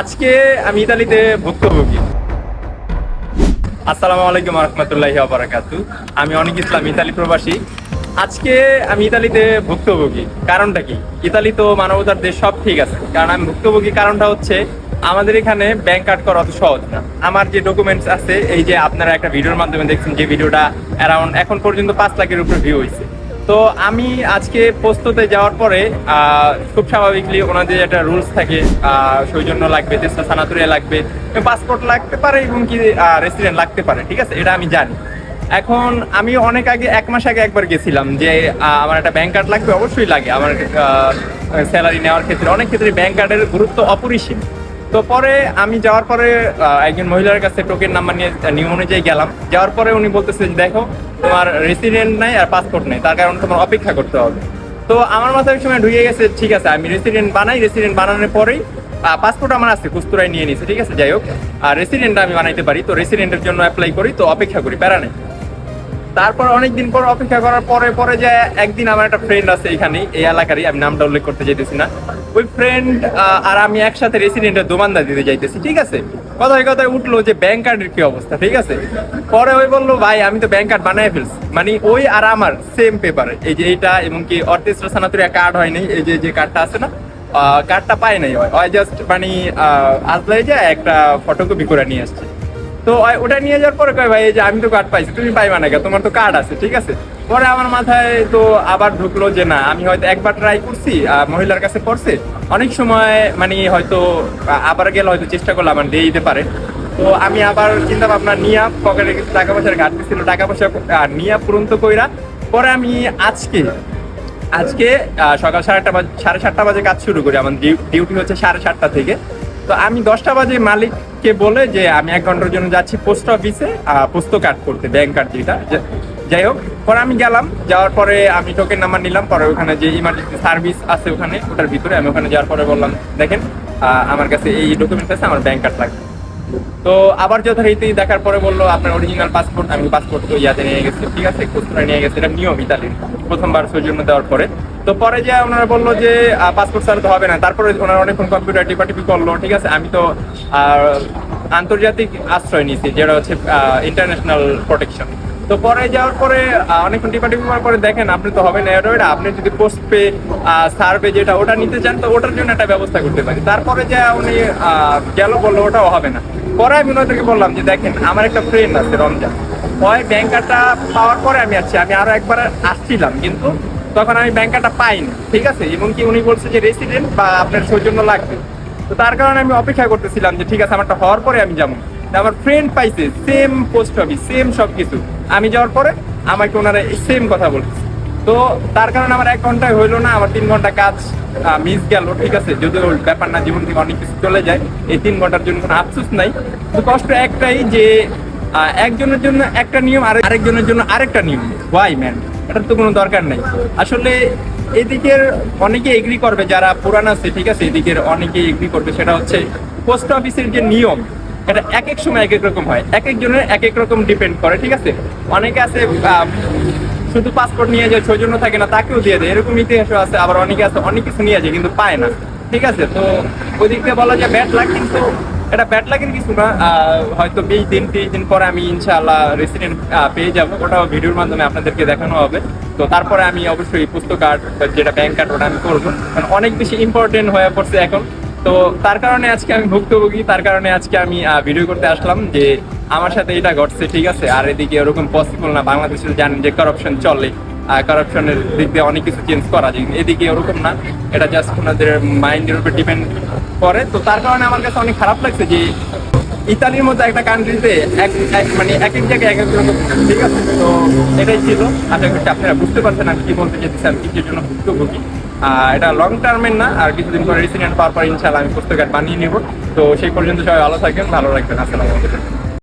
আজকে আমি ইতালিতে ভুক্তভোগী আসসালামু আলাইকুম রহমতুল্লাহি বারাকাতু। আমি অনেক ইসলাম, ইতালি প্রবাসী। আজকে আমি ইতালিতে ভুক্তভোগী কারণটা কি? ইতালি তো মানবতার দেশ সব ঠিক আছে। কারণ আমি ভুক্তভোগী কারণটা হচ্ছে আমাদের এখানে ব্যাংক কার্ড করা অত সহজ না। আমার যে ডকুমেন্টস আছে, এই যে আপনারা একটা ভিডিওর মাধ্যমে দেখছেন যে ভিডিওটা অ্যারাউন্ড এখন পর্যন্ত পাঁচ লাখের উপরে ভিউ হয়েছে তো আমি আজকে পোস্ততে যাওয়ার পরে খুব স্বাভাবিকলি ওনাদের একটা রুলস থাকে সৌজন্য লাগবে তেসরা সানাতুরিয়া লাগবে, পাসপোর্ট লাগতে পারে এবং কি রেসিডেন্ট লাগতে পারে, ঠিক আছে? এটা আমি জানি। এখন আমি অনেক আগে, এক মাস আগে একবার গেছিলাম যে আমার একটা ব্যাংক কার্ড লাগবে, অবশ্যই লাগে। আমার স্যালারি নেওয়ার ক্ষেত্রে, অনেক ক্ষেত্রে ব্যাংক কার্ডের গুরুত্ব অপরিসীম। তো পরে আমি যাওয়ার পরে একজন মহিলার কাছে টোকেন নাম্বার নিয়ে নিয়ম অনুযায়ী গেলাম। যাওয়ার পরে উনি বলতেছে দেখো, তোমার রেসিডেন্ট নাই আর পাসপোর্ট নেই, তার কারণে তোমার অপেক্ষা করতে হবে। তো আমার মাথায় সময় ঢুকে গেছে, ঠিক আছে, আমি রেসিডেন্ট বানাই রেসিডেন্ট বানানোর পরেই পাসপোর্ট আমার আছে কুস্তুরাই নিয়ে নিয়েছে, ঠিক আছে, যাই হোক। আর রেসিডেন্ট আমি বানাইতে পারি, তো রেসিডেন্টের জন্য অ্যাপ্লাই করি, তো অপেক্ষা করি, প্যারা নেই। তারপর অনেকদিন পর অপেক্ষা করার পরে পরে যে একদিন আমার একটা ফ্রেন্ড আছে এখানে, এই এলাকারই, আমি নামটা উল্লেখ করতে চাইতেছি না। ওই ফ্রেন্ড আর আমি একসাথে রেসিডেন্টের দোমানদা দিতে যাইতেছি, ঠিক আছে? কথায় কথায় উঠল যে ব্যাংক কার্ডের কি অবস্থা, ঠিক আছে? পরে ওই বলল, ভাই, আমি তো ব্যাংক কার্ড বানাই ফেলছি। মানে ওই আর আমার সেম পেপার এই যে এইটা এবং কি অর্থেস্ট্রা সানাতুরিয়া কার্ড হয়নি, এই যে যে কার্ডটা আছে না কার্ডটা পাই নাই। ওই জাস্ট মানে আসলে যে একটা ফটোকপি করে নিয়ে আসছে। তো ওটা নিয়ে যাওয়ার পরে কয় ভাই, এই যে আমি তো কার্ড পাইছি, তুমি পাইবা না? তোমার তো কার্ড আছে, ঠিক আছে? পরে আমার মাথায় তো আবার ঢুকলো যে না, আমি হয়তো একবার ট্রাই করছি মহিলার কাছে পড়ছে। অনেক সময় মানে হয়তো আবার গেলে হয়তো চেষ্টা করলে আমার দিয়ে দিতে পারে। তো আমি আবার চিন্তা ভাবনা নিয়া পকেটে কিছু টাকা পয়সার ঘাটতি ছিল, টাকা পয়সা নিয়া পূরন্ত কইরা, পরে আমি আজকে আজকে সকাল সাড়ে আটটা সাড়ে সাতটা বাজে কাজ শুরু করি। আমার ডিউটি হচ্ছে সাড়ে সাতটা থেকে। তো আমি দশটা বাজে মালিককে বলে যে আমি এক ঘণ্টার জন্য যাচ্ছি পোস্ট অফিসে পোস্ত কার্ড করতে ব্যাংক কার্ড যেটা। যাই হোক, পরে আমি গেলাম, যাওয়ার পরে আমি টোকেন নাম্বার নিলাম, পরে ওখানে যে ইমার্জেন্সি সার্ভিস আছে ওখানে, ওটার ভিতরে আমি ওখানে যাওয়ার পরে বললাম, দেখেন আমার কাছে এই ডকুমেন্টস আছে, আমার ব্যাংক কার্ড লাগবে। তো আবার যথারীতি দেখার পরে বলল, আপনার অরিজিনাল পাসপোর্ট আমি পাসপোর্ট তো ইয়াতে নিয়ে গেছি, ঠিক আছে, খুচরা নিয়ে গেছি, এটা নিয়ম ইতালির। প্রথমবার সৌজন্য দেওয়ার পরে। তো পরে যে ওনারা বলল যে পাসপোর্ট ছাড়া তো হবে না, তারপরে ওনারা অনেকক্ষণ কম্পিউটার টিপাটিপি করল, ঠিক আছে? আমি তো আন্তর্জাতিক আশ্রয় নিয়েছি, যেটা হচ্ছে ইন্টারন্যাশনাল প্রোটেকশন তো পরে যাওয়ার পরে অনেকক্ষণ টিপাটিপি করার পরে দেখেন, আপনি তো হবে না এটা আপনি যদি পোস্ট পে সার্ভে যেটা ওটা নিতে চান, তো ওটার জন্য একটা ব্যবস্থা করতে পারি। তারপরে যে উনি গেল, বলল, ওটাও হবে না। পরে আমি ওনাদেরকে বললাম যে, দেখেন, আমার একটা ফ্রেন্ড আছে, রমজান। ওই ব্যাংকারটা পাওয়ার পরে আমি আসছি, আমি আরও একবার আসছিলাম, কিন্তু তখন আমি ব্যাংক কার্ডটা পাইনি, ঠিক আছে? এবং কি উনি বলছে যে রেসিডেন্ট বা আপনার সৌজন্য লাগবে। তো তার কারণে আমি অপেক্ষা করতেছিলাম যে ঠিক আছে, আমারটা হওয়ার পরে আমি যাব। আমার ফ্রেন্ড পাইছে সেম পোস্ট অফিস সেম সব কিছু আমি যাওয়ার পরে আমাকে ওনারা সেম কথা বলতেছে তো তার কারণে আমার এক ঘন্টায় হইল না, আমার তিন ঘণ্টা কাজ মিস গেল, ঠিক আছে? যদি ওই ব্যাপার না, জীবন থেকে অনেক কিছু চলে যায়। এই তিন ঘণ্টার জন্য কোনো আফসোস নাই। তো কষ্ট একটাই যে একজনের জন্য একটা নিয়ম, আর আরেকজনের জন্য আরেকটা নিয়ম। ওয়াই ম্যান এটার তো কোনো দরকার নাই। আসলে এদিকের অনেকে এগ্রি করবে, যারা পুরান আছে, ঠিক আছে? এদিকের অনেকে এগ্রি করবে, সেটা হচ্ছে পোস্ট অফিসের যে নিয়ম, এটা এক এক সময় এক এক রকম হয়। এক একজনের এক এক রকম ডিপেন্ড করে, ঠিক আছে? অনেকে আছে শুধু পাসপোর্ট নিয়ে যায়, সৌজন্য থাকে না, তাকেও দিয়ে দেয়। এরকম ইতিহাসও আছে, আবার অনেকে আছে, অনেক কিছু নিয়ে যায়, কিন্তু পায় না। ঠিক আছে? তো ওই দিক বলা যায় ব্যাড লাগ কিন্তু এটা ব্যাড লাগের কিছু না হয়তো বিশ দিন তিরিশ দিন পরে আমি ইনশাআল্লাহ রেসিডেন্ট পেয়ে যাব। ওটাও ভিডিওর মাধ্যমে আপনাদেরকে দেখানো হবে। তো তারপরে আমি অবশ্যই পুস্তক কার্ড যেটা ব্যাংক কার্ড ওটা আমি করব। কারণ অনেক বেশি ইম্পর্টেন্ট হয়ে পড়ছে এখন। তো তার কারণে আজকে আমি ভুক্তভোগী, তার কারণে আজকে আমি ভিডিও করতে আসলাম যে আমার সাথে এটা ঘটছে, ঠিক আছে? আর এদিকে ওরকম পসিবল না, বাংলাদেশে জানেন যে করাপশন চলে করাপশনের দিক দিয়ে অনেক কিছু চেঞ্জ করা যায়। এদিকে ওরকম না, এটা জাস্ট ওনাদের মাইন্ডের উপর ডিপেন্ড করে। তো তার কারণে আমার কাছে অনেক খারাপ লাগছে যে ইতালির মতো একটা কান্ট্রিতে এক মানে এক এক জায়গায় এক এক ঠিক আছে? তো এটাই ছিল। আশা করছি আপনারা বুঝতে পারছেন আমি কি বলতে চাইতেছি আমি কিসের জন্য ভুক্তভোগী। এটা লং টার্মের না, আর কিছুদিন পরে রেসিডেন্ট পাওয়ার পর ইনশাল্লাহ আমি পুস্তক বানিয়ে নিব। তো সেই পর্যন্ত সবাই ভালো থাকবেন, ভালো রাখবেন। আসসালামু আলাইকুম।